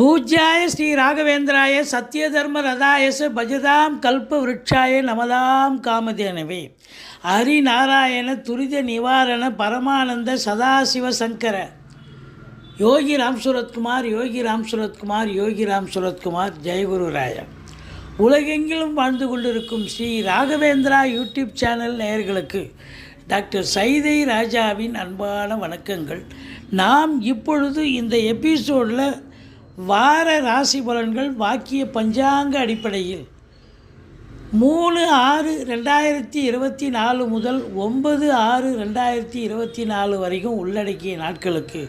பூஜ்யாய ஸ்ரீ ராகவேந்திராய சத்யதர்ம ரதாயச பஜதாம் கல்ப விருட்சாய நமதாம் காமதேனவே. ஹரிநாராயண துரித நிவாரண பரமானந்த சதாசிவ சங்கர. யோகி ராம் சுரத்குமார் யோகி ராம் சுரத்குமார் யோகி ராம் சுரத்குமார் ஜெயகுருராய உலகெங்கிலும் வாழ்ந்து கொண்டிருக்கும் ஸ்ரீ ராகவேந்திரா யூடியூப் சேனல் நேயர்களுக்கு டாக்டர் சைதை ராஜாவின் அன்பான வணக்கங்கள். நாம் இப்பொழுது இந்த எபிசோடில் வார ராசி பலன்கள் வாக்கிய பஞ்சாங்க அடிப்படையில். மூணு ஆறு ரெண்டாயிரத்தி இருபத்தி நாலு முதல் ஒன்பது ஆறு ரெண்டாயிரத்தி இருபத்தி நாலு வரைக்கும் உள்ளடக்கிய நாட்களுக்கு.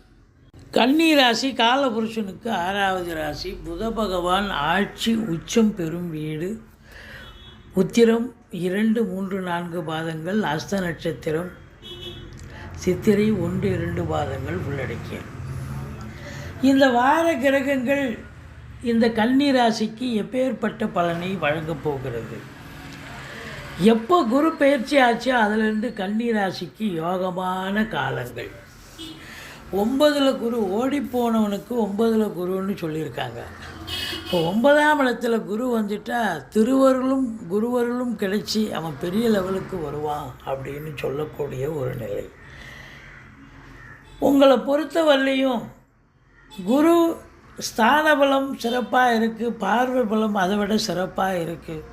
கன்னி ராசி காலபுருஷனுக்கு ஆறாவது ராசி. புத பகவான் ஆட்சி உச்சம் பெறும் வீடு உத்திரம் இரண்டு மூன்று நான்கு பாதங்கள் அஸ்த நட்சத்திரம் சித்திரை ஒன்று இரண்டு பாதங்கள் உள்ளடக்கிய இந்த வார கிரகங்கள் இந்த கன்னி ராசிக்கு எப்பேற்பட்ட பலனை வழங்கப் போகிறது? எப்போ குரு பயிற்சி ஆச்சோ அதிலிருந்து கன்னி ராசிக்கு யோகமான காலங்கள். ஒன்பதில் குரு ஓடிப்போனவனுக்கு ஒன்பதில் குருன்னு சொல்லியிருக்காங்க. இப்போ ஒன்பதாம் இடத்துல குரு வந்துட்டா திருவருளும் குருவருளும் கிடைச்சி அவன் பெரிய லெவலுக்கு வருவான் அப்படின்னு சொல்லக்கூடிய ஒரு நிலை. உங்களை பொறுத்தவரையும் குரு ஸ்தான பலம் சிறப்பாக இருக்குது பார்வை பலம் அதை விட சிறப்பாக இருக்குது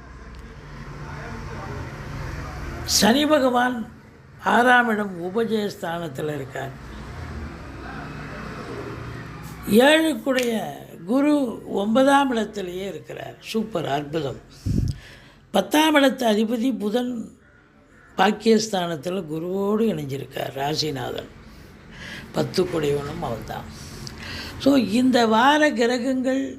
சனி பகவான் ஆறாம் இடம் உபஜயஸ்தானத்தில் இருக்கார். ஏழுக்குடைய குரு ஒன்பதாம் இடத்திலேயே இருக்கிறார். சூப்பர் அற்புதம். பத்தாம் இடத்து அதிபதி புதன் பாக்கியஸ்தானத்தில் குருவோடு இணைஞ்சிருக்கார் ராசிநாதன். பத்து குடையவனும் அவன்தான். ஸோ இந்த வார கிரகங்கள்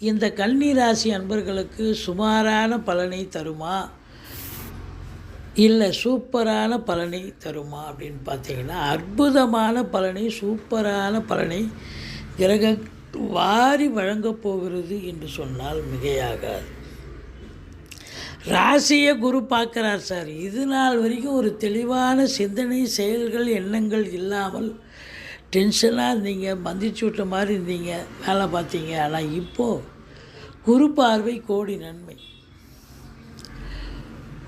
இந்த கன்னி ராசி அன்பர்களுக்கு சுமாரான பலனை தருமா? இல்லை சூப்பரான பலனை தருமா அப்படின்னு பார்த்தீங்கன்னா அற்புதமான பலனை சூப்பரான பலனை கிரக வாரி வழங்கப் போகிறது என்று சொன்னால் மிகையாகாது. ராசியை குரு பார்க்குறார் சார். இது நாள் வரைக்கும் ஒரு தெளிவான சிந்தனை செயல்கள் எண்ணங்கள் இல்லாமல் டென்ஷனாக இருந்தீங்க மந்திச்சு விட்ட மாதிரி இருந்தீங்க வேலை பார்த்தீங்க. ஆனால் இப்போது குரு பார்வை கோடி நன்மை.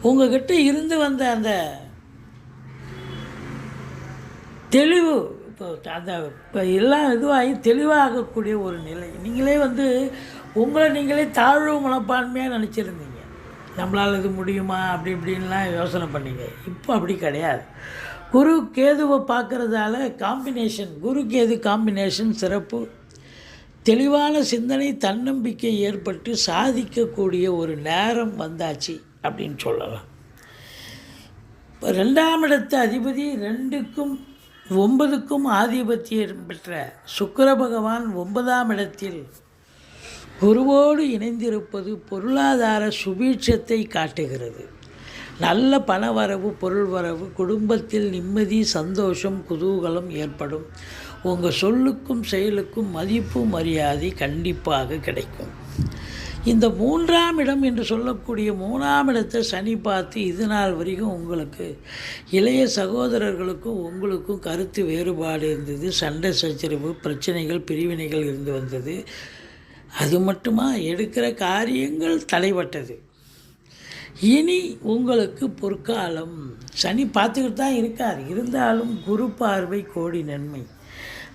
உங்ககிட்ட இருந்து வந்த அந்த தெளிவு இப்போ அந்த இப்போ எல்லாம் இதுவாகி தெளிவாகக்கூடிய ஒரு நிலை. நீங்களே வந்து உங்களை நீங்களே தாழ்வு மனப்பான்மையாக நினச்சிருந்தீங்க. நம்மளால் இது முடியுமா? அப்படி இப்படின்லாம் யோசனை பண்ணீங்க. இப்போ அப்படி கிடையாது. குரு கேதுவை பார்க்குறதால காம்பினேஷன் குரு கேது காம்பினேஷன் சிறப்பு. தெளிவான சிந்தனை தன்னம்பிக்கை ஏற்பட்டு சாதிக்கக்கூடிய ஒரு நேரம் வந்தாச்சு அப்படின்னு சொல்லலாம். இப்போ ரெண்டாம் இடத்து அதிபதி ரெண்டுக்கும் ஒன்பதுக்கும் ஆதிபத்தியம் பெற்ற சுக்கர பகவான் ஒன்பதாம் இடத்தில் குருவோடு இணைந்திருப்பது பொருளாதார சுபீட்சத்தை காட்டுகிறது. நல்ல பண வரவு பொருள் வரவு குடும்பத்தில் நிம்மதி சந்தோஷம் குதூகலம் ஏற்படும். உங்கள் சொல்லுக்கும் செயலுக்கும் மதிப்பு மரியாதை கண்டிப்பாக கிடைக்கும். இந்த மூன்றாம் இடம் என்று சொல்லக்கூடிய மூணாம் இடத்தை சனி பார்த்து இது நாள் வரைக்கும் உங்களுக்கு இளைய சகோதரர்களுக்கும் உங்களுக்கும் கருத்து வேறுபாடு இருந்தது. சண்டை சச்சரவு பிரச்சனைகள் பிரிவினைகள் இருந்து வந்தது. அது மட்டுமா? எடுக்கிற காரியங்கள் தலைப்பட்டது இனி உங்களுக்கு பொற்காலம். சனி பார்த்துக்கிட்டு தான் இருக்கார். இருந்தாலும் குரு பார்வை கோடி நன்மை.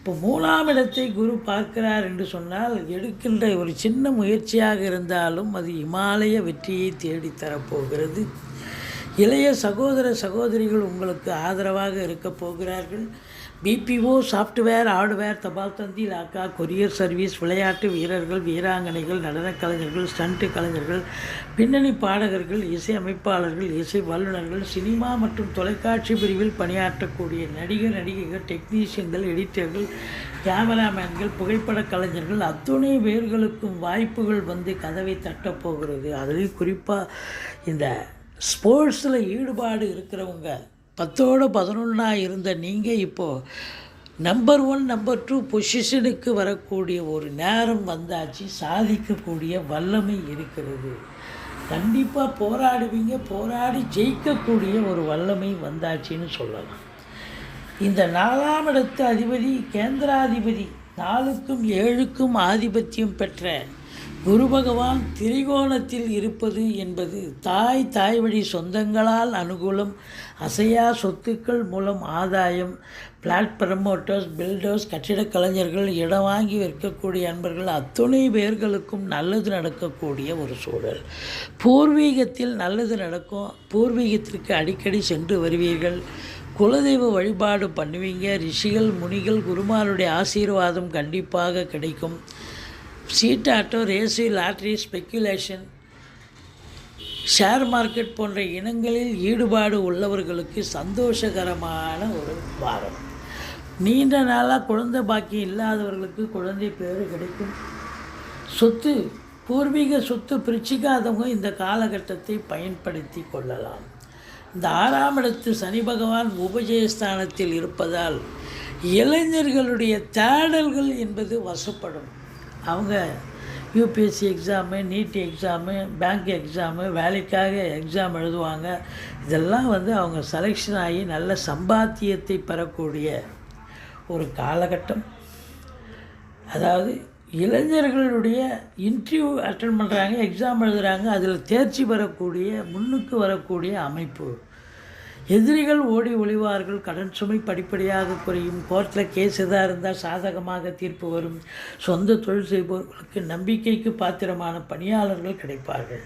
இப்போ மூணாம் இடத்தை குரு பார்க்கிறார் என்று சொன்னால் எடுக்கின்ற ஒரு சின்ன முயற்சியாக இருந்தாலும் அது இமாலய வெற்றியை தேடித் தரப்போகிறது இளைய சகோதர சகோதரிகள் உங்களுக்கு ஆதரவாக இருக்கப் போகிறார்கள். பிபிஓ சாஃப்ட்வேர் ஹார்ட்வேர் தபால் தந்தி லாக்கா கொரியர் சர்வீஸ் விளையாட்டு வீரர்கள் வீராங்கனைகள் நடனக் கலைஞர்கள் ஸ்டண்ட்டு கலைஞர்கள் பின்னணி பாடகர்கள் இசை அமைப்பாளர்கள் இசை வல்லுநர்கள் சினிமா மற்றும் தொலைக்காட்சி பிரிவில் பணியாற்றக்கூடிய நடிகர் நடிகைகள் டெக்னீஷியன்கள் எடிட்டர்கள் கேமராமேன்கள் புகைப்பட கலைஞர்கள் அத்துணை பேர்களுக்கும் வாய்ப்புகள் வந்து கதவை தட்டப்போகிறது அதுலேயும் குறிப்பாக இந்த ஸ்போர்ட்ஸில் ஈடுபாடு இருக்கிறவங்க பத்தோடு பதினொன்றாக இருந்த நீங்கள் இப்போது நம்பர் ஒன் நம்பர் டூ பொசிஷனுக்கு வரக்கூடிய ஒரு நேரம் வந்தாச்சு சாதிக்கக்கூடிய வல்லமை இருக்கிறது. கண்டிப்பாக போராடுவீங்க போராடி ஜெயிக்கக்கூடிய ஒரு வல்லமை வந்தாச்சுன்னு சொல்லலாம். இந்த நாலாம் இடத்து அதிபதி கேந்திராதிபதி நாலுக்கும் ஏழுக்கும் ஆதிபத்தியம் பெற்ற குரு பகவான் திரிகோணத்தில் இருப்பது என்பது தாய் தாய் வழி சொந்தங்களால் அனுகூலம் அசையா சொத்துக்கள் மூலம் ஆதாயம் பிளாட் ப்ரமோட்டர்ஸ் பில்டர்ஸ் கட்டிடக் கலைஞர்கள் இடம் வாங்கி விற்கக்கூடிய அன்பர்கள் அத்துணை பேர்களுக்கும் நல்லது நடக்கக்கூடிய ஒரு சூழல். பூர்வீகத்தில் நல்லது நடக்கும். பூர்வீகத்திற்கு அடிக்கடி சென்று வருவீர்கள். குலதெய்வ வழிபாடு பண்ணுவீங்க. ரிஷிகள் முனிகள் குருமாருடைய ஆசீர்வாதம் கண்டிப்பாக கிடைக்கும். சீட்டாட்டோ race lottery speculation share market போன்ற இனங்களில் ஈடுபாடு உள்ளவர்களுக்கு சந்தோஷகரமான ஒரு வாரம். நீண்ட நாளாக குழந்தை பாக்கியம் இல்லாதவர்களுக்கு குழந்தை பேர் கிடைக்கும். சொத்து பூர்வீக சொத்து பிரிச்சிக்காதவங்க இந்த காலகட்டத்தை பயன்படுத்தி கொள்ளலாம். இந்த ஆறாம் இடத்து சனி பகவான் உபஜயஸ்தானத்தில் இருப்பதால் இளைஞர்களுடைய தேடல்கள் என்பது வசப்படும். அவங்க UPSC exam NEET exam bank exam வேலைக்காக எக்ஸாம் எழுதுவாங்க. இதெல்லாம் வந்து அவங்க செலெக்ஷன் ஆகி நல்ல சம்பாத்தியத்தை பெறக்கூடிய ஒரு காலகட்டம். அதாவது இளைஞர்களுடைய இன்டர்வியூ அட்டன் பண்ணுறாங்க எக்ஸாம் எழுதுகிறாங்க அதில் தேர்ச்சி பெறக்கூடிய முன்னுக்கு வரக்கூடிய அமைப்பு. எதிரிகள் ஓடி ஒளிவார்கள் கடன் சுமை படிப்படியாக குறையும். கோர்ட்டில் கேஸ் எதாக இருந்தால் சாதகமாக தீர்ப்பு வரும். சொந்த தொழில் செய்பவர்களுக்கு நம்பிக்கைக்கு பாத்திரமான பணியாளர்கள் கிடைப்பார்கள்.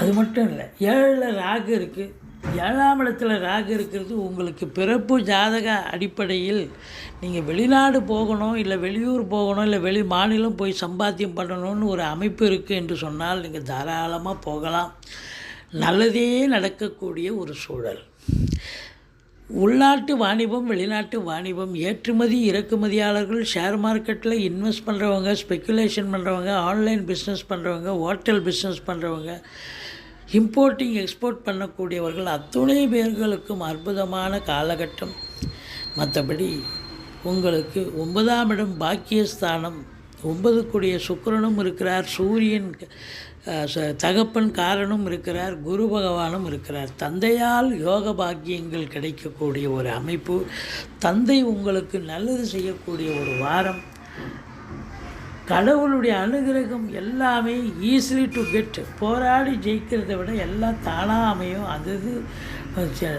அது மட்டும் இல்லை ஏழில் ராகு இருக்குது ஏழாம் இடத்துல ராகு இருக்கிறது உங்களுக்கு பிறப்பு ஜாதக அடிப்படையில் நீங்கள் வெளிநாடு போகணும் இல்லை வெளியூர் போகணும் இல்லை வெளி மாநிலம் போய் சம்பாத்தியம் பண்ணணும்னு ஒரு அமைப்பு இருக்குது என்று சொன்னால் நீங்கள் தாராளமாக போகலாம். நல்லதே நடக்கக்கூடிய ஒரு சூழல். உள்நாட்டு வாணிபம் வெளிநாட்டு வாணிபம் ஏற்றுமதி இறக்குமதியாளர்கள் ஷேர் மார்க்கெட்டில் இன்வெஸ்ட் பண்ணுறவங்க ஸ்பெக்குலேஷன் பண்ணுறவங்க ஆன்லைன் பிஸ்னஸ் பண்ணுறவங்க ஹோட்டல் பிஸ்னஸ் பண்ணுறவங்க இம்போர்ட்டிங் எக்ஸ்போர்ட் பண்ணக்கூடியவர்கள் அத்துணை பேர்களுக்கும் அற்புதமான காலகட்டம். மற்றபடி உங்களுக்கு ஒன்பதாம் இடம் பாக்கியஸ்தானம் ஒன்பதுக்குடைய சுக்கிரனும் இருக்கிறார் சூரியன் ச- தகப்பன் காரனும் இருக்கிறார் குரு பகவானும் இருக்கிறார். தந்தையால் யோக பாக்கியங்கள் கிடைக்கக்கூடிய ஒரு அமைப்பு தந்தை உங்களுக்கு நல்லது செய்யக்கூடிய ஒரு வாரம். கடவுளுடைய அனுகிரகம் எல்லாமே ஈஸிலி டு கெட் போராடி ஜெயிக்கிறதை விட எல்லாம் தானாக அமையும். அது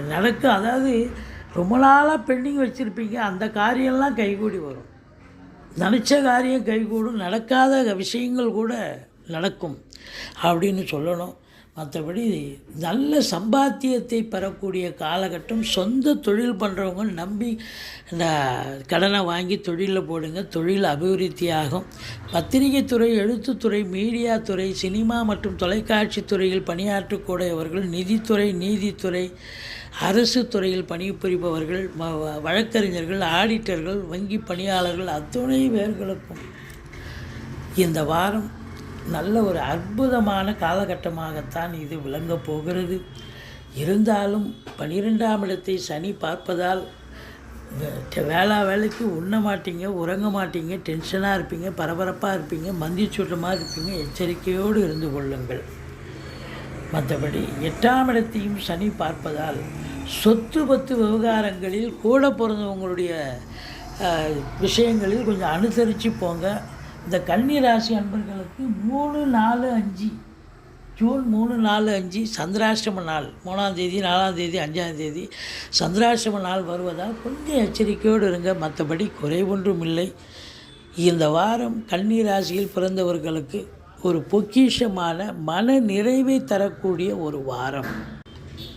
நடக்கும். அதாவது ரொம்ப நாளாக பெண்டிங் வச்சுருப்பீங்க. அந்த காரியம்லாம் கைகூடி வரும். நினச்ச காரியம் கைகூடும் நடக்காத விஷயங்கள் கூட நடக்கும் அப்படின்னு சொல்லணும். மற்றபடி நல்ல சம்பாத்தியத்தை பெறக்கூடிய காலகட்டம் சொந்த தொழில் பண்ணுறவங்க நம்பி இந்த கடனை வாங்கி தொழிலில் போடுங்க தொழில் அபிவிருத்தியாகும். பத்திரிகை துறை எழுத்துத்துறை மீடியா துறை சினிமா மற்றும் தொலைக்காட்சி துறையில் பணியாற்றக்கூடியவர்கள் நிதித்துறை நீதித்துறை அரசு துறையில் பணிபுரிபவர்கள் வ- வழக்கறிஞர்கள் ஆடிட்டர்கள் வங்கி பணியாளர்கள் அத்துணை பேர்களுக்கும் இந்த வாரம் நல்ல ஒரு அற்புதமான காலகட்டமாகத்தான் இது விளங்கப் போகிறது. இருந்தாலும் பனிரெண்டாம் இடத்தை சனி பார்ப்பதால் வேளா வேலைக்கு உண்ண மாட்டீங்க உறங்க மாட்டீங்க டென்ஷனாக இருப்பீங்க பரபரப்பாக இருப்பீங்க மந்தி சுற்றமாக இருப்பீங்க எச்சரிக்கையோடு இருந்து கொள்ளுங்கள். மற்றபடி எட்டாம் இடத்தையும் சனி பார்ப்பதால் சொத்து பத்து விவகாரங்களில் கூட பிறந்தவங்களுடைய விஷயங்களில் கொஞ்சம் அனுசரித்து போங்க. இந்த கன்னி ராசி அன்பர்களுக்கு மூணு நாலு அஞ்சு. ஜூன் மூணு நாலு அஞ்சு. சந்திராஷ்டம நாள். மூணாம் தேதி நாலாம் தேதி அஞ்சாம் தேதி. சந்திராஷ்டம நாள் வருவதால் கொஞ்சம் எச்சரிக்கையோடு இருங்க. மற்றபடி குறைவொன்றும் இல்லை. இந்த வாரம் கன்னி ராசியில் பிறந்தவர்களுக்கு ஒரு பொக்கிஷமான மன நிறைவை தரக்கூடிய ஒரு வாரம்.